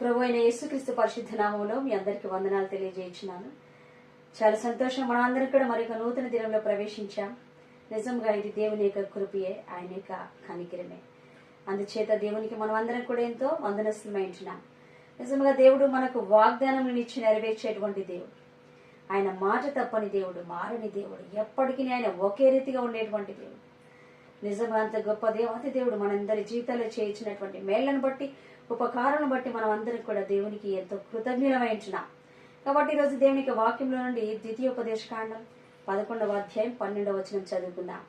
ప్రభు అయిన యేసుక్రీస్తు పరిశుద్ధ నామంలో మీ అందరికీ వందనాలు తెలియజేయించినాను చాలా సంతోషం. మనందరం కూడా మరొక నూతన దినంలో ప్రవేశించాం. నిజంగా ఇది దేవుని యొక్క కృపయే ఆయన యొక్క కనికిరమే. అందుచేత దేవునికి మనం అందరం కూడా ఎంతో వందనస్తులమైంటున్నాం నిజంగా దేవుడు మనకు వాగ్దానం ఇచ్చి నెరవేర్చేటువంటి దేవుడు. ఆయన మాట తప్పని దేవుడు మారని దేవుడు ఎప్పటికీ ఆయన ఒకే రీతిగా ఉండేటువంటి దేవుడు. నిజంగా అంత గొప్ప దేవత దేవుడు మనందరి జీవితాల్లో చేయించినటువంటి మేళ్ళను బట్టి ఉపకారాలను బట్టి మనం అందరం కూడా దేవునికి ఎంతో కృతజ్ఞులమైంటున్నాం. కాబట్టి ఈరోజు దేవునికి వాక్యంలో నుండి ద్వితీయోపదేశకాండం పదకొండవ అధ్యాయం పన్నెండవ వచనం చదువుకుందాం.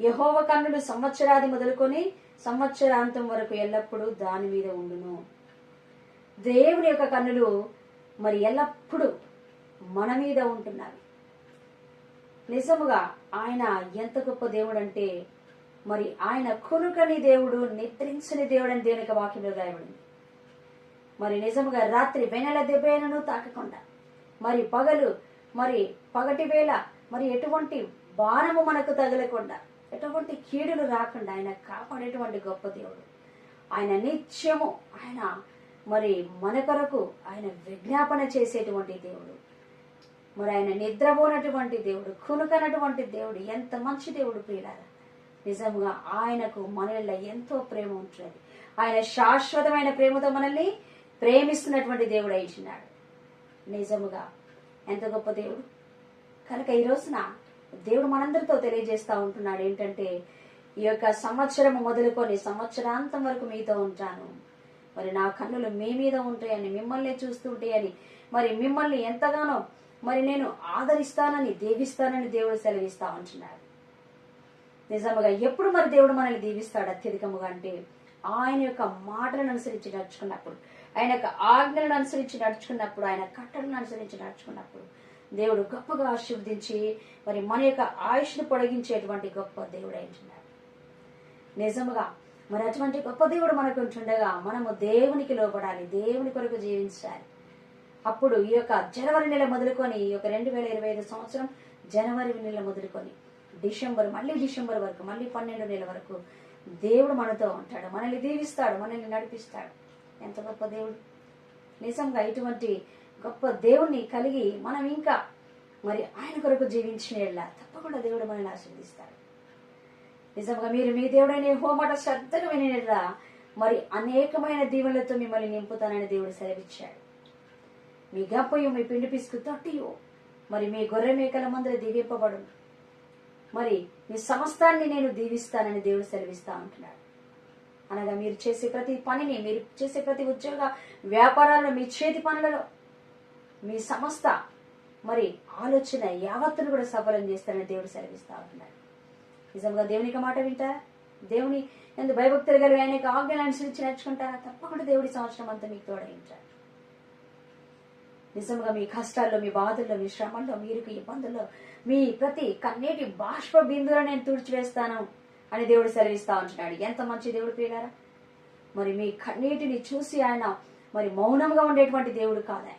యహోవ కన్నులు సంవత్సరాది మొదలుకొని సంవత్సరాంతం వరకు ఎల్లప్పుడూ దాని మీద ఉండును. దేవుని యొక్క కన్నులు మరి ఎల్లప్పుడూ మన మీద ఉంటున్నవి నిజముగా ఆయన ఎంత గొప్ప దేవుడు అంటే మరి ఆయన కొనుకని దేవుడు నిద్రించని దేవుడు అని దేవునికి వాక్యంలో రాయబడింది. మరి నిజముగా రాత్రి వెనెల దెబ్బను తాకకుండా మరి పగలు మరి పగటి వేళ మరి ఎటువంటి బాణము మనకు తగలకుండా ఎటువంటి కీడులు రాకుండా ఆయన కాపాడేటువంటి గొప్ప దేవుడు. ఆయన నిత్యము ఆయన మరి మన కొరకు ఆయన విజ్ఞాపన చేసేటువంటి దేవుడు. మరి ఆయన నిద్రపోనటువంటి దేవుడు కునుకనటువంటి దేవుడు ఎంత మంచి దేవుడు ప్రియులారా. నిజంగా ఆయనకు మనలో ఎంతో ప్రేమ ఉంటుంది ఆయన శాశ్వతమైన ప్రేమతో మనల్ని ప్రేమిస్తున్నటువంటి దేవుడు అయించినాడు నిజముగా ఎంత గొప్ప దేవుడు. కనుక ఈ రోజున దేవుడు మనందరితో తెలియజేస్తా ఉంటున్నాడు ఏంటంటే ఈ యొక్క సంవత్సరం మొదలుకొని సంవత్సరాంతం వరకు మీతో ఉంటాను. మరి నా కన్నులు మీ మీద ఉంటాయని మిమ్మల్ని చూస్తుంటాయని మరి మిమ్మల్ని ఎంతగానో మరి నేను ఆదరిస్తానని దేవిస్తానని దేవుడు సెలవిస్తా ఉంటున్నాడు. నిజముగా ఎప్పుడు మరి దేవుడు మనల్ని దీవిస్తాడు అత్యధికముగా అంటే ఆయన యొక్క మాటలను అనుసరించి నడుచుకున్నప్పుడు ఆయన యొక్క ఆజ్ఞలను అనుసరించి నడుచుకున్నప్పుడు ఆయన కట్టలను అనుసరించి నడుచుకున్నప్పుడు దేవుడు గొప్పగా ఆశీర్వదించి మరి మన యొక్క ఆయుష్ను పొడిగించేటువంటి గొప్ప దేవుడు అంటున్నాడు నిజముగా మరి అటువంటి గొప్ప దేవుడు మనకు ఉంటుండగా మనము దేవునికి లోపడాలి దేవుని కొరకు జీవించాలి. అప్పుడు ఈ యొక్క జనవరి నెల మొదలుకొని ఈ యొక్క రెండు వేల ఇరవై ఐదు సంవత్సరం జనవరి నెల మొదలుకొని డిసెంబర్ మళ్ళీ డిసెంబర్ వరకు మళ్ళీ పన్నెండు నెలల వరకు దేవుడు మనతో ఉంటాడు. మనల్ని దీవిస్తాడు మనల్ని నడిపిస్తాడు. ఎంత గొప్ప దేవుడు. నిజంగా ఇటువంటి గొప్ప దేవుణ్ణి కలిగి మనం ఇంకా మరి ఆయన కొరకు జీవించిన తప్పకుండా దేవుడు మనల్ని ఆశీర్దిస్తాడు నిజంగా మీరు మీ దేవుడైన హోమాట శ్రద్ధగా వినేలా మరి అనేకమైన దీవెనలతో మిమ్మల్ని నింపుతానని దేవుడు సెలవిచ్చాడు. మీ గప్పయు మీ పిండి పిసుకు తొట్టియు మరి మీ గొర్రె మేకల మందర దీవింపబడును మరి మీ సమస్తాన్ని నేను దీవిస్తానని దేవుడు సెలవిస్తా ఉంటున్నాడు అనగా మీరు చేసే ప్రతి పనిని మీరు చేసే ప్రతి ఉద్యోగ వ్యాపారాల్లో మీ చేతి పనులలో మీ సంస్థ మరి ఆలోచన యావత్తును కూడా సఫలం చేస్తానని దేవుడు సెలవిస్తా ఉంటున్నాడు నిజంగా దేవునికి మాట వింటారా? దేవుని ఎందు భయభక్తులు కలిగి ఆయన ఆజ్ఞలు అనుసరించి నేర్చుకుంటారా తప్పకుండా దేవుడి సంవత్సరం అంతా మీకు తోడగించారు నిజంగా మీ కష్టాల్లో మీ బాధల్లో మీ శ్రమల్లో మీరు ఇబ్బందుల్లో మీ ప్రతి కన్నీటి బాష్ప బిందువులో నేను తుడిచివేస్తాను అని దేవుడు సెలవిస్తా ఉంటున్నాడు. ఎంత మంచి దేవుడు ప్రియులారా. మరి మీ కన్నీటిని చూసి ఆయన మరి మౌనంగా ఉండేటువంటి దేవుడు కాదు. ఆయన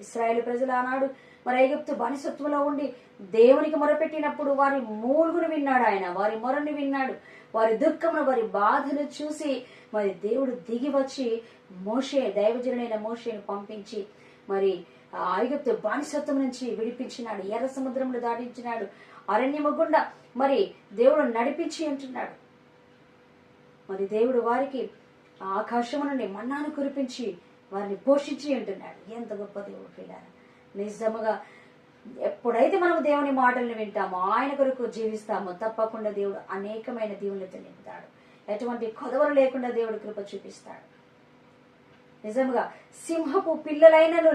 ఇస్రాయేల్ ప్రజలు ఆనాడు మరి ఐగుప్తు బానిసత్వంలో ఉండి దేవునికి మొరపెట్టినప్పుడు వారి మూలుగును విన్నాడు ఆయన వారి మొరని విన్నాడు. వారి దుఃఖమును వారి బాధను చూసి మరి దేవుడు దిగి వచ్చి మోషే దైవజనుడైన మోషేను పంపించి మరి ఆ ఐగుప్తు బానిసత్వం నుంచి విడిపించినాడు ఎర్ర సముద్రంలో దాటించినాడు అరణ్యము గుండా మరి దేవుడు నడిపించి అంటున్నాడు. మరి దేవుడు వారికి ఆకాశము నుండి మన్నాను కురిపించి వారిని పోషించి అంటున్నాడు. ఎంత గొప్ప దేవుడు పిల్లారు. నిజముగా ఎప్పుడైతే మనం దేవుని మాటల్ని వింటామో ఆయన కొరకు జీవిస్తామో తప్పకుండా దేవుడు అనేకమైన దీవులతో నింపుతాడు ఎటువంటి కొదవలు లేకుండా దేవుడు కృప చూపిస్తాడు. నిజముగా సింహపు పిల్లలైనను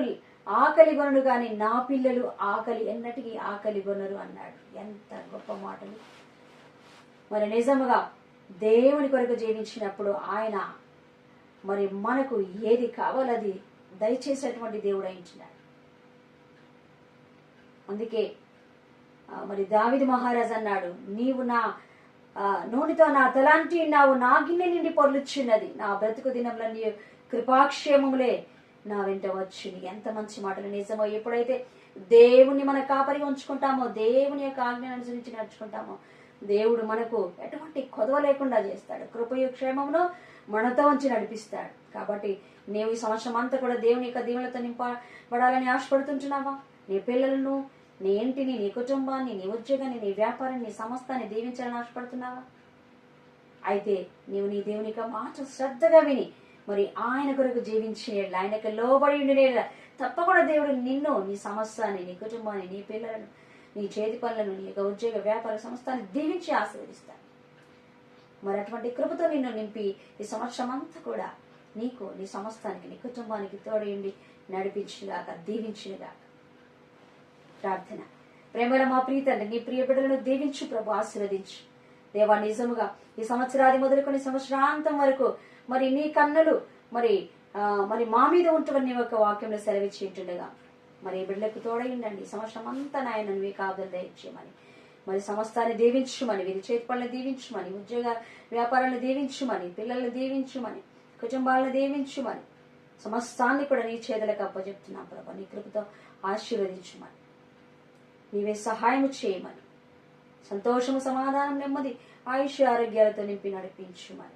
ఆకలి కొనడు కానీ నా పిల్లలు ఆకలి ఎన్నటికీ ఆకలి కొనరు అన్నాడు. ఎంత గొప్ప మాటలు. మరి నిజముగా దేవుని కొరకు జీవించినప్పుడు ఆయన మరి మనకు ఏది కావాలది దయచేసేటువంటి దేవుడు అయించినాడు. అందుకే మరి దావిది మహారాజ్ అన్నాడు నీవు నా ఆ, నూనెతో నా తలాంటి నావు నా గిన్నె నిండి పొర్లుచున్నది. నా బ్రతుకు దినములన్నీ కృపాక్షేమములే నా వెంట వచ్చుని. ఎంత మంచి మాటలు నిజమో ఎప్పుడైతే దేవుని మన కాపరిగా ఉంచుకుంటామో దేవుని యొక్క ఆజ్ఞను అనుసరించి నడుచుకుంటామో దేవుడు మనకు ఎటువంటి కొదవ లేకుండా చేస్తాడు. కృపయు క్షేమమును మనతో ఉంచి నడిపిస్తాడు. కాబట్టి నీవు ఈ సంవత్సరం అంతా కూడా దేవుని యొక్క దీవులతో నింపబడాలని ఆశపడుతుంటున్నావా? నీ పిల్లలను నీ ఇంటిని నీ కుటుంబాన్ని నీ ఉద్యోగాన్ని నీ వ్యాపారాన్ని నీ సమస్తాన్ని దీవించాలని ఆశపడుతున్నావా? అయితే నీవు నీ దేవుని యొక్క మాట శ్రద్ధగా విని మరి ఆయన కొరకు జీవించే ఆయనకు లోబడి ఉండినేలా తప్పకుండా దేవుడు నిన్ను నీ సమస్యని నీ కుటుంబాన్ని నీ పిల్లలను నీ చేతి పనులను నీ యొక్క ఉద్యోగ వ్యాపార సంస్థాన్ని దీవించి ఆశీర్వదిస్తాను మరి అటువంటి కృపతో నిన్ను నింపి ఈ సంవత్సరం అంతా కూడా నీకు నీ సంస్థానికి నీ కుటుంబానికి తోడయండి నడిపించినగాక దీవించినగాక. ప్రార్థన. ప్రేమల మా ప్రీతండి నీ ప్రియ బిడ్డలను దీవించు ప్రభు ఆశీర్వదించు. దేవా నిజముగా ఈ సంవత్సరాది మొదలుకొని సంవత్సరాంతం వరకు మరి నీ కన్నులు మరి మరి మా మీద ఉంటున్న నీ వాక్యంలో సెలవిచ్చింటుండగా మరి బిడ్డలకు తోడైండండి సంవత్సరం అంతా నాయన నువ్వే కావదని దయచేయమని. మరి సమస్తాన్ని దీవించుమని వీరి చేతి పనులు దీవించుమని ఉద్యోగ వ్యాపారాలను దీవించుమని పిల్లల్ని దీవించుమని కుటుంబాలను దీవించుమని. సమస్తాన్ని కూడా నీ చేతులకు అప్పచెప్తున్నాం ప్రభా. నీ కృపతో ఆశీర్వదించుమని. నీవే సహాయం చేయమని. సంతోషము సమాధానం నెమ్మది ఆయుష్ ఆరోగ్యాలతో నింపి నడిపించుమని.